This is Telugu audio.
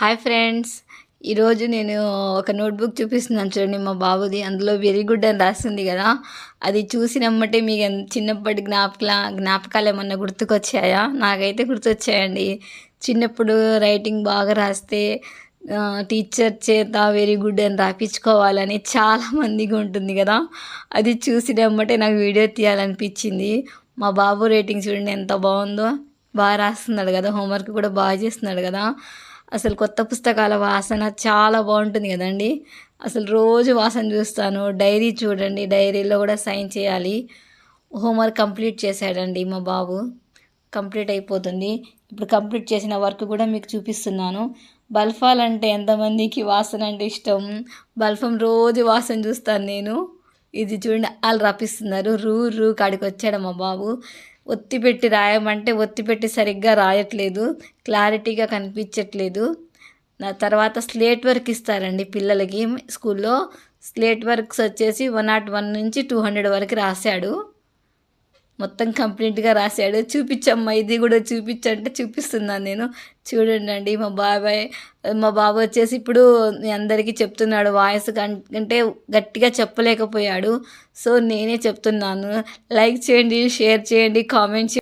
Hi friends. ఈరోజు నేను ఒక నోట్బుక్ చూపిస్తున్నాను చూడండి మా బాబుది. అందులో వెరీ గుడ్ అని రాస్తుంది కదా. అది చూసినమ్మటే మీకు చిన్నప్పటి జ్ఞాపక జ్ఞాపకాలు ఏమన్నా గుర్తుకొచ్చాయా? నాకైతే గుర్తొచ్చాయండి. చిన్నప్పుడు రైటింగ్ బాగా రాస్తే టీచర్ చేత వెరీ గుడ్ అని రాపించుకోవాలని చాలామందికి ఉంటుంది కదా. అది చూసినమ్మటే నాకు వీడియో తీయాలనిపించింది. మా బాబు రేటింగ్ చూడండి ఎంత బాగుందో. బాగా రాస్తున్నాడు కదా. హోంవర్క్ కూడా బాగా చేస్తున్నాడు కదా. అసలు కొత్త పుస్తకాల వాసన చాలా బాగుంటుంది కదండి. అసలు రోజు వాసన చూస్తాను. డైరీ చూడండి. డైరీలో కూడా సైన్ చేయాలి. హోంవర్క్ కంప్లీట్ చేశాడండి మా బాబు. కంప్లీట్ అయిపోతుంది. ఇప్పుడు కంప్లీట్ చేసిన వర్క్ కూడా మీకు చూపిస్తున్నాను. బల్ఫాల్ అంటే ఎంతమందికి వాసన అంటే ఇష్టం? బల్ఫం రోజు వాసన చూస్తాను నేను. ఇది చూడండి వాళ్ళు రప్పిస్తున్నారు రూ రూ కాడికి వచ్చాడు మా బాబు. ఒత్తి పెట్టి రాయమంటే ఒత్తి పెట్టి సరిగ్గా రాయట్లేదు క్లారిటీగా కనిపించట్లేదు. నా తర్వాత స్లేట్ వర్క్ ఇస్తారండి పిల్లలకి. స్కూల్లో స్లేట్ వర్క్స్ వచ్చేసి వన్ నాట్ వన్ నుంచి టూ హండ్రెడ్ వరకు రాశాడు. మొత్తం కంప్లీట్గా రాశాడు. చూపించమ్మా ఇది కూడా చూపించంటే చూపిస్తున్నాను నేను. చూడండి అండి మా బాబాయ్ మా బాబు వచ్చేసి ఇప్పుడు మీ అందరికీ చెప్తున్నాడు వాయిస్ కంటే గట్టిగా చెప్పలేకపోయాడు. సో నేనే చెప్తున్నాను. లైక్ చేయండి షేర్ చేయండి కామెంట్ చేయండి.